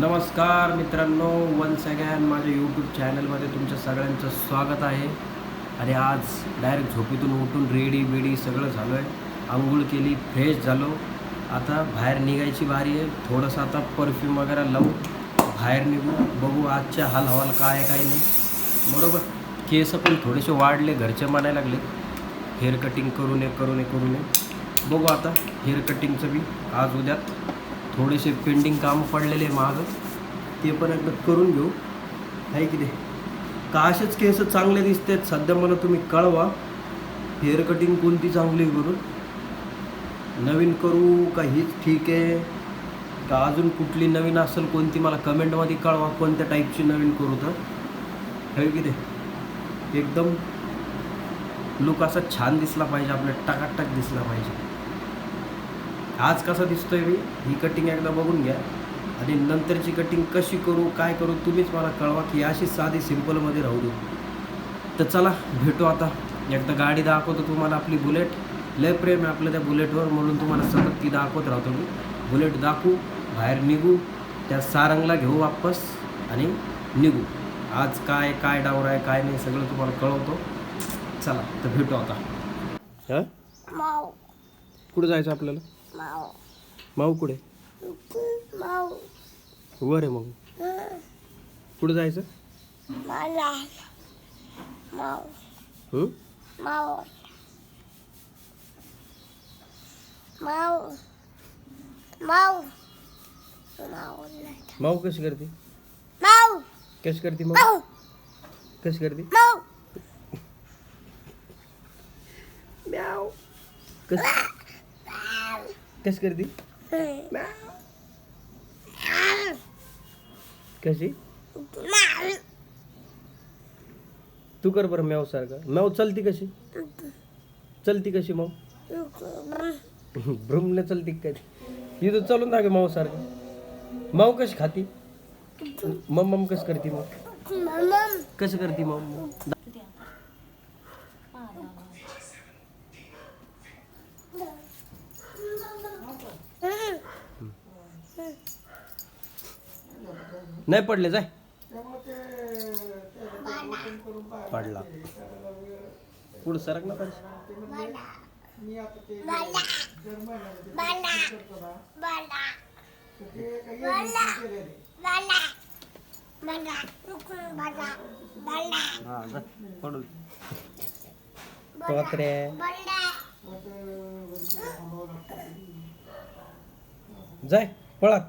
नमस्कार मित्रांनो वन्स अगॅन माझ्या यूट्यूब चॅनलमध्ये तुमच्या सगळ्यांचं स्वागत आहे. आणि आज डायरेक्ट झोपेतून उठून रेडी बेडी सगळं झालो आहे. आंघोळ केली फ्रेश झालो. आता बाहेर निघायची बारी आहे. थोडंसं आता परफ्यूम वगैरे लावू. बाहेर निघू बघू आजच्या हाल हवाल काय आहे काय नाही. बरोबर. केस पण थोडेसे वाढले घरचे म्हणायला लागले. हेअर कटिंग करू नये करू नये करू नये बघू आता हेअर कटिंगचं बी. आज उद्यात. थोडेसे पेंडिंग कामं पडलेले आहे मागं. ते पण एकदा करून घेऊ. आहे की नाही? का असेच केस चांगले दिसतात? सध्या मला तुम्ही कळवा. हेअर कटिंग कोणती चांगली करू नवीन करू का हीच ठीक आहे? का अजून कुठली नवीन असेल कोणती मला कमेंटमध्ये कळवा. कोणत्या टाईपची नवीन करू तर? आहे की नाही? एकदम लुक असा छान दिसला पाहिजे. आपल्या टकाटक दिसला पाहिजे. आज कसा दिसतोय मी ही कटिंग एकदा बघून घ्या. आणि नंतरची कटिंग कशी करू काय करू तुम्हीच मला कळवा की अशी साधी सिम्पलमध्ये राहू दे. तर चला भेटू आता. एकदा गाडी दाखवतो तुम्हाला आपली बुलेट लय प्रेम आहे आपलं त्या बुलेटवर म्हणून तुम्हाला सतत ती दाखवत राहतो मी. बुलेट दाखवू बाहेर निघू त्या सारंगला घेऊ वापस आणि निघू. आज काय काय डावर आहे काय नाही सगळं तुम्हाला कळवतो. चला तर भेटू आता. हां? कुठं जायचं आपल्याला? माऊ माऊ कुठे? माऊ वर आहे मग कुठं जायचं? मला. माऊ हं? माऊ माऊ माऊ माऊ माऊ कशी करते? माऊ कशी करते माऊ? माऊ कशी करते? माऊ कस कशी करते? कशी? तू कर बरं म्याव सारखं. म्याव चलती कशी? चलती कशी माऊ भ्रमने चलती काय इथं चलून दागे माऊ सारखं. माऊ कशी खाती? मम मम कशी करते मग? कसं करते मग नाही पडले जाय. पडला. पुढं सरक ना हा पडू जाय पळात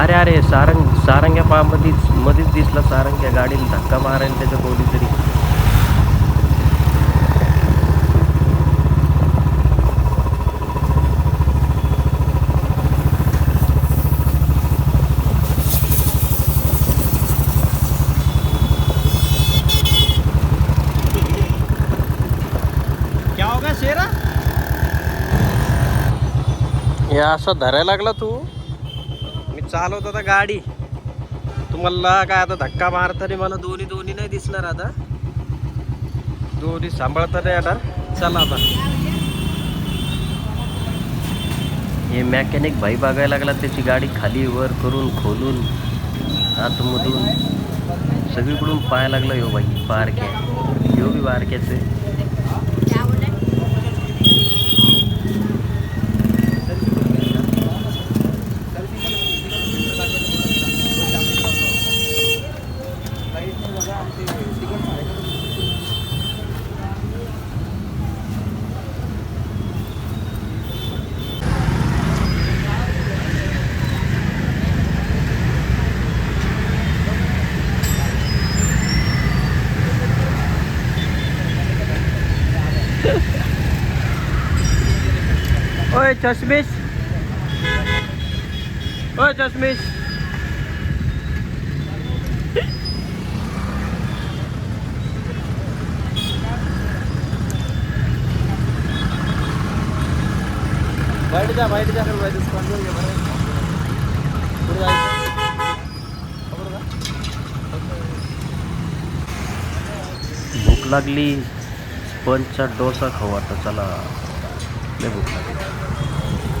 अरे अरे सारंग सारंग्या पा मध्येच दिसला सारंग्या गाडीला धक्का मारायला त्याच्या कोणीतरी या असं धरायला लागला तू? चालवत आता गाडी. तुम्हाला काय आता धक्का मारताना मला दोन्ही दोन्ही नाही दिसणार आता. दोन्ही सांभाळता नाही आता. चला आता. हे मॅकॅनिक भाई बघायला लागला त्याची गाडी खाली वर करून खोलून आतमधून. सगळीकडून पाहायला लागला हो भाई बारक्या. यो बी बारक्याच. ओय चष्मिश ओय चष्मिश बाहेर जा बाहेर जा पुढे जायचं खबर का? भूक लागली पंचचा डोसा खाऊ आता चला. लय भूक लागली.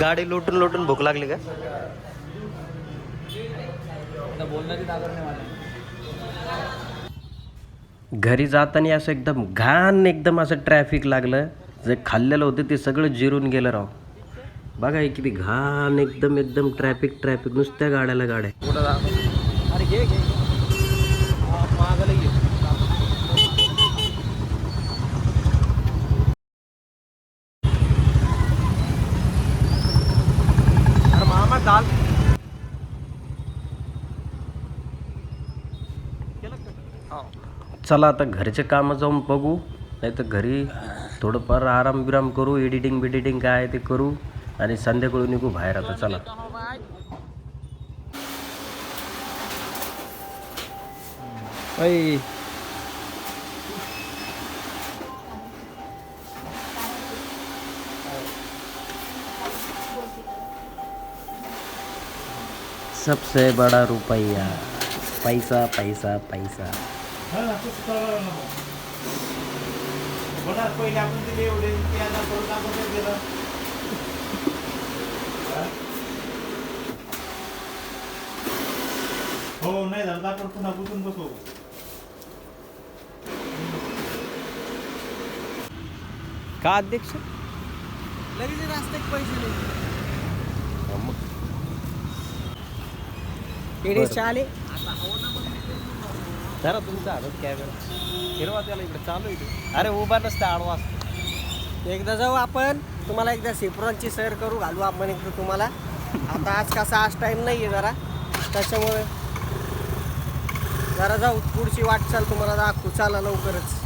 गाडी लोटून लोटून भूक लागली का? घरी जाताना असं एकदम घाण एकदम असं ट्रॅफिक लागलं. जे खाल्लेलं होतं ते सगळं जिरून गेलं राव. बघा हे किती घाण एकदम एकदम ट्रॅफिक ट्रॅफिक नुसत्या गाड्याला गाड्या. अरे घे घे. दाल चला. आता घरचे कामं जाऊन बघू. नाही तर घरी थोडंफार आराम बिराम करू एडिटिंग बिडिटिंग काय ते करू. आणि संध्याकाळी निघू बाहेर आता चला. सबसे बड़ा रुपया पैसा पैसा पैसा. पहिले आपण दिले एवढे ते आता परत आपण काय केलं हो नाही झालं तर आपण पुन्हा गुंतून बसू. का अध्यक्ष? लगेच रस्त्यात पैसे. आले जरा तुमचा हातात कॅमेरा हिरवा त्याला इकडे चालू आहे अरे उभा नसता आडवा एकदा जाऊ आपण. तुम्हाला एकदा सिप्रोनची सैर करू घालू आपण एकदा तुम्हाला. आता आज कसा आज टाईम नाही आहे जरा. त्याच्यामुळे जरा जाऊ पुढची वाटचाल तुम्हाला दाखवू. चाला लवकरच.